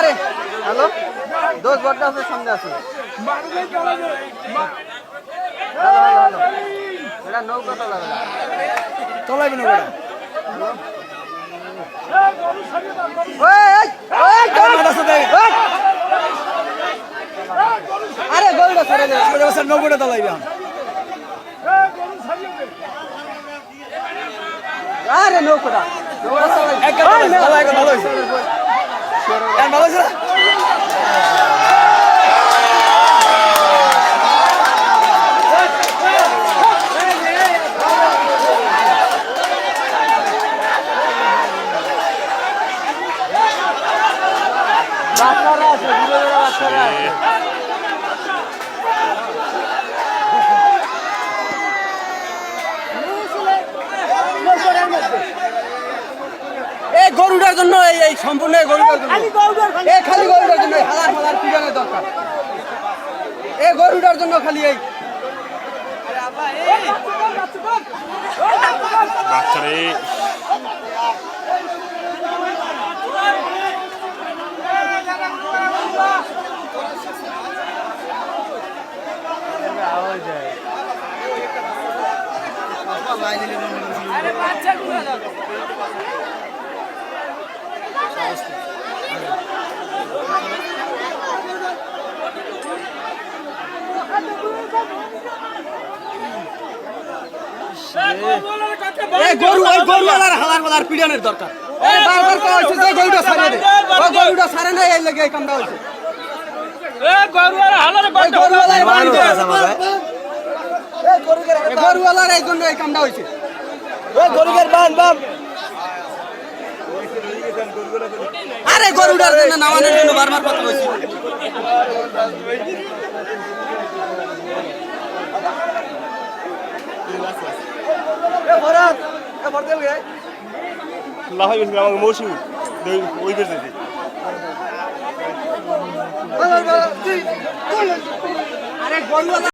আরে হ্যালো? দোষ বড্ডা আছে সামনে আছে হ্যালো হ্যালো। এটা নৌকা তো লাগে চলাইবে না আরে গরুটা আরে নৌকাটা নৌকা। চালাই। এক কথা ওই মেলা। ভালো হয়েছে, ভালো হয়েছে। এখন ভালো হয়েছে না? বাচ্চারা আছে বাচ্চারা আছে এই গরুটার জন্য এই সম্পূর্ণ গরুটার জন্য। এই খালি গরুটার জন্য এই হাজার হাজার পিটানের দরকার। এই গরুটার জন্য খালি এই। বাচ্চারে। এই গরু ওই গরুওয়ালার হালার হালার পিটানের দরকার। এই বারবার কওয়া হয়েছে যে গরুটা ছাড়ে দে। ওই গরুটা ছাড়ে না এই লাগে এই কামটা হয়েছে। ওই গরুওয়ালার বাড়ি দে। এই গরুওয়ালার এই জন্য এই কামটা হয়েছে। গরুকের বান বাম আরে গরুটার জন্য নামানোর জন্য বারবার কথা হয়েছে লাফাই গেছিল আমাকে মৌসুমি ওই দিদি আরে গরুওয়ালা